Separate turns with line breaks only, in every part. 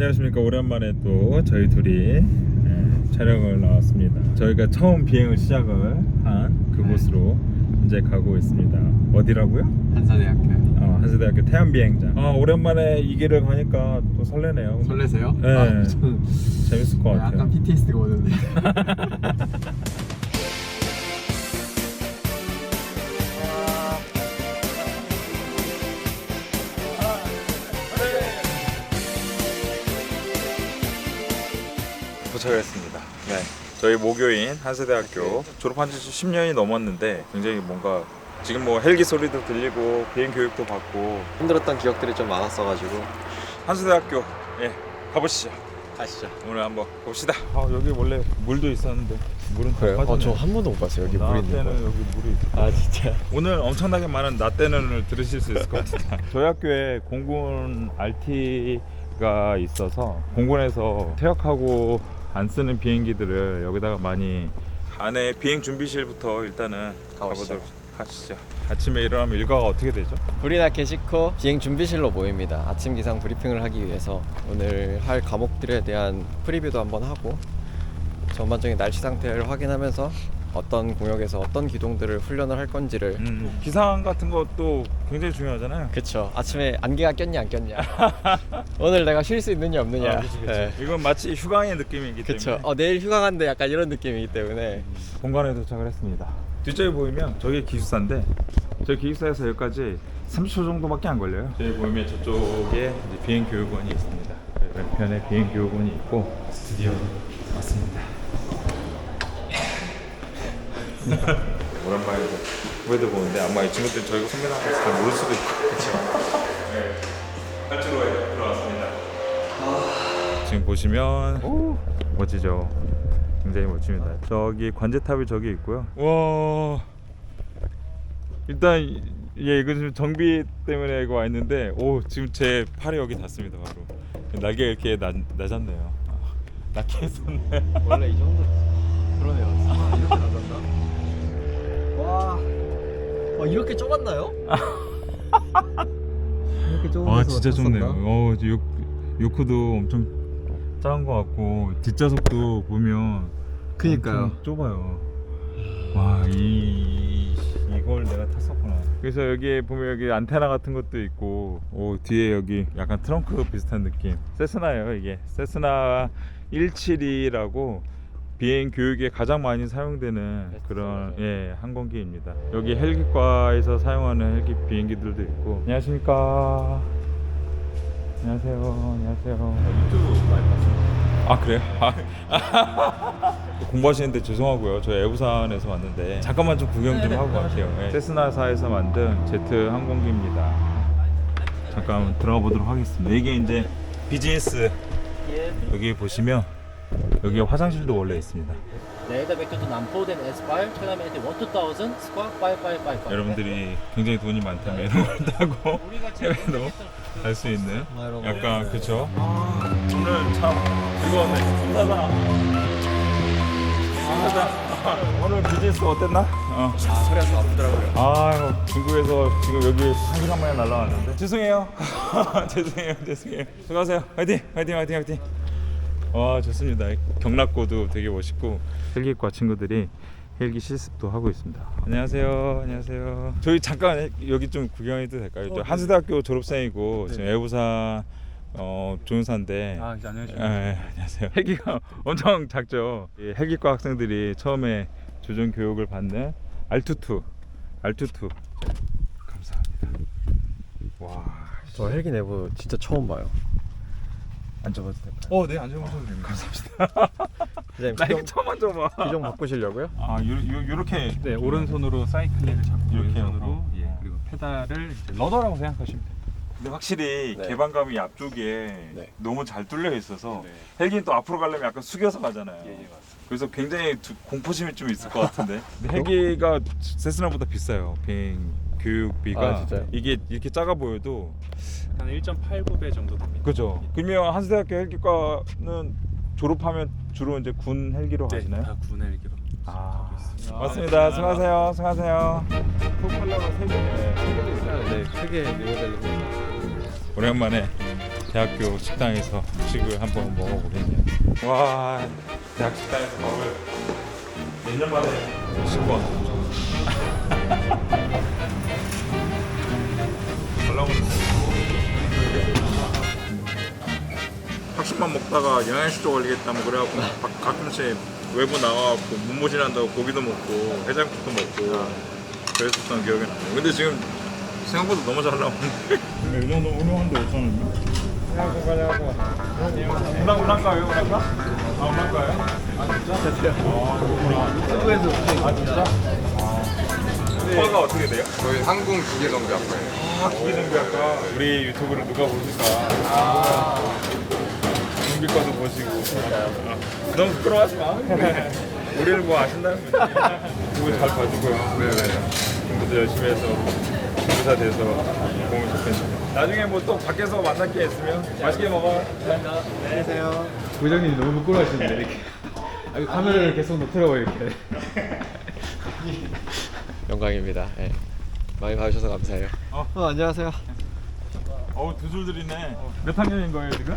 안녕하십니까. 오랜만에 또 저희 둘이 예, 촬영을 나왔습니다. 저희가 처음 비행을 시작을 한 그곳으로 이제 가고 있습니다. 어디라고요?
한사대학교.
어, 한세대학교 태안비행장. 아 오랜만에 이 길을 가니까 또 설레네요.
설레세요?
네.
아, 저는
재밌을 것 같아요.
약간 PTSD가 오는데
도착했습니다. 네. 저희 모교인 한세대학교 졸업한 지 10년이 넘었는데 굉장히 뭔가 지금 뭐 헬기 소리도 들리고 비행 교육도 받고
힘들었던 기억들이 좀 많았어가지고
한세대학교 예 가보시죠.
가시죠
오늘 한번 봅시다. 아 여기 원래 물도 있었는데 물은 다
그래요?
빠졌네.
어, 저 한 번도 못 봤어요 여기 나물 있는
때는
거
여기 물이 있어.
아 진짜
오늘 엄청나게 많은 나 때는을 들으실 수 있을 것 같습니다. 저희 학교에 공군 RT가 있어서 공군에서 퇴역하고 안 쓰는 비행기들을 여기다가 많이 안에 비행 준비실부터 일단은
가보시죠.
가보도록 하시죠. 아침에 일어나면 일과가 어떻게 되죠?
불이 나게 싣고 비행 준비실로 모입니다 아침 기상 브리핑을 하기 위해서 오늘 할 과목들에 대한 프리뷰도 한번 하고 전반적인 날씨 상태를 확인하면서 어떤 공역에서 어떤 기동들을 훈련을 할 건지를
음, 기상 같은 것도 굉장히 중요하잖아요.
그쵸 아침에 안개가 꼈냐 안 꼈냐 오늘 내가 쉴 수 있느냐 없느냐
아, 그치, 그치.
네.
이건 마치 휴강의 느낌이기
그쵸
때문에
어, 내일 휴가 간대 약간 이런 느낌이기 때문에
본관에 도착을 했습니다. 뒤쪽에 보이면 저기 기숙사인데 저기 기숙사에서 여기까지 30초 정도밖에 안 걸려요. 저기 보이면 저쪽에 이제 비행 교육원이 있습니다. 왼편에 비행 교육원이 있고 드디어 왔습니다. 오랜만에 후배들 보는데 아마 이 친구들 저희가 선배라고 해서 잘 모를 수도 있고 그렇죠. 네. 탈출로에 들어왔습니다. 지금 보시면 멋지죠. 굉장히 멋집니다. 저기 관제탑이 저기 있고요. 와 일단 이- 예 이거 지금 정비 때문에 이거 와 있는데 오 지금 제 팔이 여기 닿습니다 바로 날개가 이렇게 나, 낮았네요. 아, 낮게 했었네.
원래 이 정도 그러네요 아, 이렇게 나간다 와 어, 이렇게 좁았나요? 이렇게 좁은
와
데서
진짜 좁네요. 어 요, 요크도 엄청 작은 것 같고 뒷좌석도 보면
그니까요.
엄청 좁아요. 와 이 이걸 내가 탔었구나. 그래서 여기에 보면 여기 안테나 같은 것도 있고 오 뒤에 여기 약간 트렁크 비슷한 느낌. 세스나예요 이게. 세스나 172라고 비행 교육에 가장 많이 사용되는 그런 예 항공기입니다. 여기 헬기과에서 사용하는 헬기 비행기들도 있고. 안녕하십니까. 안녕하세요. 안녕하세요.
유튜브 많이 봤어요
아 그래요? 아, 공부하시는데 죄송하고요. 저 에부산에서 왔는데 잠깐만 좀 구경 좀 하고 갈게요. 네. 세스나사에서 만든 제트 항공기입니다. 잠깐 들어가 보도록 하겠습니다. 이게 이제 비즈니스 여기 보시면 여기 화장실도 원래 있습니다.
Later back to Nampo, then Aspire, Tournament 1 2000, squawk 5555.
여러분들이 굉장히 돈이 많다면 이런 걸 타고 해외도 갈수 있는 약간 그쵸? 아, 오늘 참 즐거웠네. 감사하다. 감사하다. 오늘 비즈니스 어땠나? 어.
아 소리가 좀 아프더라고요
아 중국에서 지금 여기 한 시간 만에 날라왔는데 죄송해요 죄송해요 죄송해요 수고하세요 화이팅 화이팅 화이팅 화이팅 와 좋습니다 경락고도 되게 멋있고 헬기과 친구들이 헬기 실습도 하고 있습니다 안녕하세요 안녕하세요 저희 잠깐 여기 좀 구경해도 될까요 저 한수대학교 졸업생이고 지금 애부산 어 조윤사인데
아, 이제 안녕하세요.
예, 예, 안녕하세요. 헬기가 엄청 작죠. 이 헬기과 학생들이 처음에 조종 교육을 받는 알투투, 알투투. 감사합니다. 와,
저 헬기 내부 진짜 처음 봐요
앉아봐도 될까요?
어, 네, 앉아보셔도 됩니다.
선생님
나 이거
기종,
처음 앉아봐.
기종 바꾸시려고요?
아, 요, 요, 요렇게.
네, 오른손으로 사이클링을 잡고
이렇게 하고.
예, 그리고 페달을 이제 러더라고 생각하시면 돼요.
근데 확실히
네.
개방감이 앞쪽에
네.
너무 잘 뚫려 있어서
네.
헬기는 또 앞으로 가려면 약간 숙여서 가잖아요.
예, 예, 맞습니다.
그래서 굉장히 두- 공포심이 좀 있을 것 같은데. 근데 헬기가 세스나보다 비싸요. 비행 교육비가.
아, 진짜요?
이게 이렇게 작아 보여도
한 1.89배 정도 됩니다.
그죠. 그러면 한수대학교 헬기과는 졸업하면 주로 이제 군 헬기로
네,
가시나요?
다군 헬기로
아,
가고 있습니다.
맞습니다. 수고하세요. 수고하세요. 프로펠러가 세 개.
네 세개 리모델링
오랜만에 대학교 식당에서 음식을 한번 먹어보겠네요. 와 대학 식당에서 밥을 몇 년 만에 학식만 먹다가 영양실조 걸리겠다 뭐 그래갖고 가- 가끔씩 외부 나와갖고 문모신한다고 고기도 먹고 해장국도 먹고 그랬었던 기억이 나요. 근데 지금 생각보다 너무 잘 나오는데. 이 정도 운영하는데 5천 원이요? 하고 가냐고. 운항 운항가요? 운항가? 아 운항가요? 아 진짜? 아 그렇구나. 한국에서 아 진짜? 과가 어떻게 돼요?
저희 항공 기계정비학과예요.
아 기계정비학과. 우리 유튜브를 누가 보실까? 아. 정비과도 보시고. 아, 너무 부끄러워하지 마. 우리를 뭐 아신다는 거지. 유튜브 잘 봐주고요.
네네.
공부도 열심히 해서 교사 돼서 공을 좋겠네요 나중에 뭐 또 밖에서 만날 게 있으면 맛있게 먹어.
부장님이 너무 부끄러워하시는데 이렇게. 아, 카메라를 계속 놓더라고 이렇게
영광입니다. 예. 많이 봐주셔서 감사해요.
어.
어, 안녕하세요.
어우 두 줄들이네 몇 학년인 거예요 지금?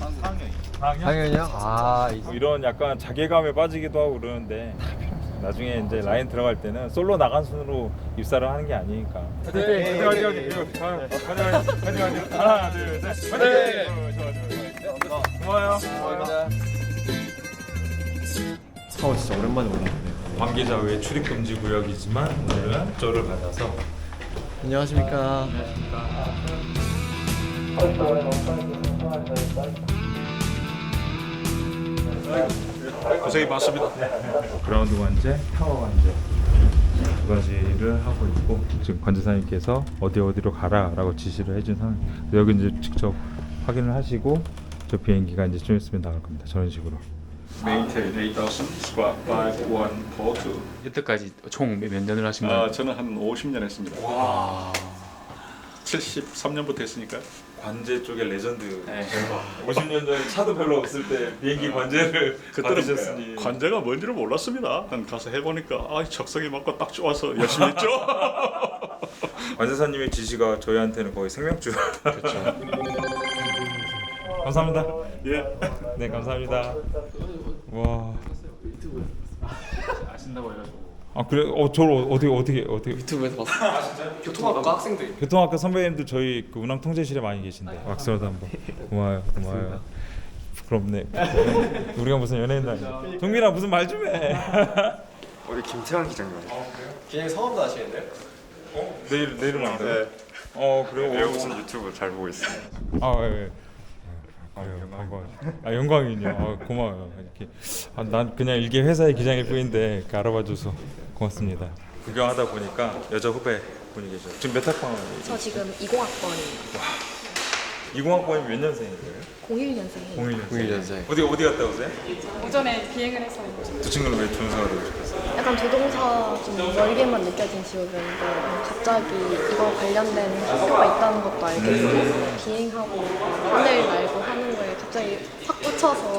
4학년 4학년?
당연히요. 아, 이-
뭐 이런 약간 자괴감에 빠지기도 하고 그러는데. 나중에 이제 라인 들어갈 때는 솔로 나간 순으로 입사를 하는 게 아니니까. 화이팅! 화이팅! 화이팅! 화이팅! 화이팅! 화이팅! 하나, 둘, 셋! 화이팅! 어, 좋아, 좋아, 좋아. 고마워요.
어, 진짜 오랜만에 오네.
관계자 외 출입 금지 구역이지만 오늘은 조를 받아서
안녕하십니까.
고생이 많습니다. 그라운드 관제, 타워 관제 두 가지를 하고 있고 지금 관제사님께서 어디 어디로 가라라고 지시를 해준 상황. 여기 이제 직접 확인을 하시고 저 비행기가 이제 좀 있으면 나갈 겁니다. 저런 식으로.
Maintain 8,000 squat 5, 1, pull 2.
여태까지 총 몇 년을 하신 거예요?
아, 저는 한 50년 했습니다. 와. 73년부터 했으니까.
관제 쪽에 레전드.
네.
50년 전에 차도 별로 없을 때 비행기 관제를 받으셨으니.
관제가 뭔지를 몰랐습니다. 난 가서 해보니까 아, 적성에 맞고 딱 좋아서 열심히 했죠.
관세사님의 지시가 저희한테는 거의 생명줄. 그렇죠. 감사합니다.
예.
네 감사합니다. 와.
아신다고 해가지고
아 그래? 어 저를 어떻게 어떻게 어떻게
유튜브에서 봤어요. 교통학과 학생들이.
교통학과 선배님들 저희 그 운항 통제실에 많이 계신데 박수라도 한번 고마워요 고마워요 부끄럽네 우리가 무슨 연예인 아니야 동민아 무슨 말 좀해
어디 김태환 기장님 아니에요?
비행 성함도 아시는데요?
내일 내일은 안 돼? 어 그래요?
네. 외국인 유튜브 잘 보고 있어요.
아 예. 아, 영광. 아 영광이요. 아, 고마워요. 이렇게 아, 난 그냥 일개 회사의 기장일 뿐인데 이렇게 알아봐줘서 고맙습니다. 구경하다 보니까 여자 후배 분이 계셔. 지금 몇 학번이에요?
저 지금 20학번이에요.
20학번이 몇 년생이세요?
01년생이에요.
01년생.
01년생.
어디 어디 갔다 오세요?
오전에 비행을 해서
두 친구는 왜 조종사가 되고 싶었어요?
약간 조종사 좀 멀게만 느껴진 직업이었는데 갑자기 이거 관련된 학교가 있다는 것도 알게 되고 비행하고 하늘 날고 하는 갑자기 확 꽂혀서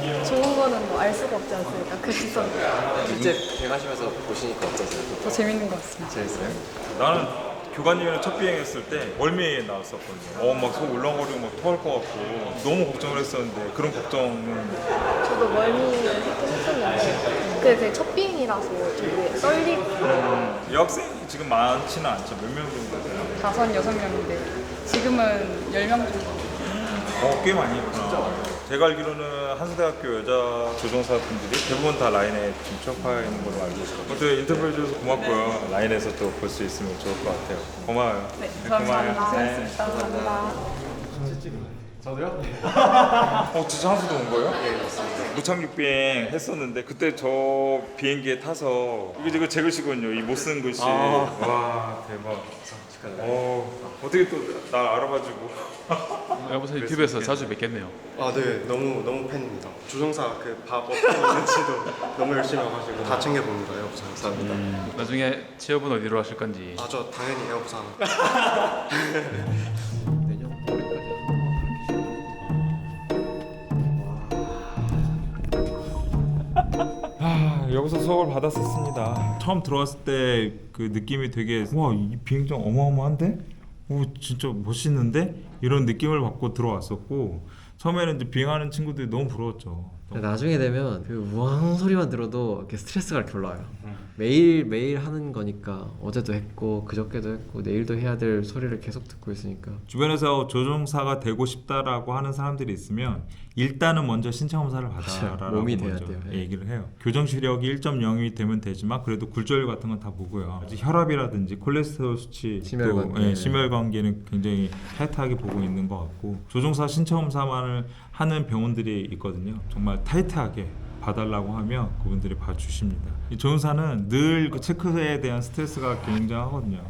이게 좋은 거는 뭐 알 수가 없지 않습니까? 그래서
실제 비행하시면서 보시니까 어떠세요?
더 재밌는 것 같습니다.
재밌어요?
나는 교관님이랑 첫 비행했을 때 멀미에 나왔었거든요. 어, 막 속 울렁거리고 막 토할 것 같고 너무 걱정을 했었는데 그런 걱정은
저도 멀미를 했긴 했었는데 그게 그게 첫 비행이라서 좀 떨리고
여학생이 지금 많지는 않죠. 몇 명 정도 돼요?
다섯, 여섯 명인데 지금은 열 명 정도.
어, 꽤 많이 있구나. 제가 알기로는 한수대학교 여자 조종사 분들이 대부분 다 라인에 지금 취업하여 있는 걸로 알고 있어요. 어떻게 인터뷰 해줘서 고맙고요. 라인에서 또 볼 수 있으면 좋을 것 같아요. 고마워요.
네,
고마워요.
감사합니다.
네.
감사합니다.
저도요?
어, 진짜 한수도 온 거예요? 네, 맞습니다. 무착륙 비행 했었는데 그때 저 비행기에 타서 이게 지금 제 글씨거든요. 이 못 쓴 글씨. 와, 대박. 어, 어떻게 또 날 알아봐주고.
여보세요 유튜브에서 자주 뵙겠네요.
아, 네, 너무 너무 팬입니다. 조종사 그밥 어떻게 먹는지도 너무 열심히 와가지고 다 챙겨 봅니다. 에어부산 감사합니다.
나중에 취업은 어디로 하실 건지
아, 저 당연히
올해까지
아, 여기서 수업을 받았었습니다. 처음 들어왔을 때 그 느낌이 되게 와 이 비행장 어마어마한데? 오 진짜 멋있는데 이런 느낌을 받고 들어왔었고 처음에는 이제 비행하는 친구들이 너무 부러웠죠.
나중에 되면 그 우왕 소리만 들어도 이렇게 스트레스가 이렇게 올라와요. 매일 매일 하는 거니까 어제도 했고 그저께도 했고 내일도 해야 될 소리를 계속 듣고 있으니까
주변에서 조종사가 되고 싶다라고 하는 사람들이 있으면 일단은 먼저 신청 검사를 받아라라고.
몸이 돼야 돼요. 예.
얘기를 해요. 교정 시력이 1.0이 되면 되지만 그래도 굴절 같은 건 다 보고요. 혈압이라든지 콜레스테롤 수치,
심혈관계.
또, 예, 심혈관계는 굉장히 타이트하게 보고 있는 것 같고 조종사 신청 검사만을 하는 병원들이 있거든요. 정말 타이트하게 봐달라고 하면 그분들이 봐주십니다. 이 조종사는 늘 그 체크에 대한 스트레스가 굉장하거든요.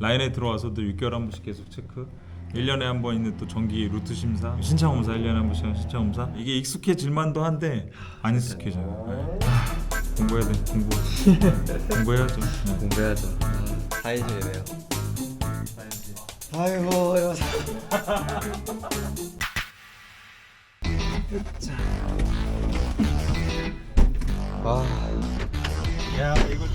라인에 들어와서도 6개월 한 번씩 계속 체크. 1년에 한 번 있는 또 정기 루트 심사, 신청 검사 1년에 한 번씩 하는 신청 검사. 이게 익숙해질 만도 한데 안 익숙해져요. 네. 아, 공부해야 돼. 공부. 공부해야죠. 네.
공부해야죠. 사인실이네요. 아이고 여 자. 아.
야 이걸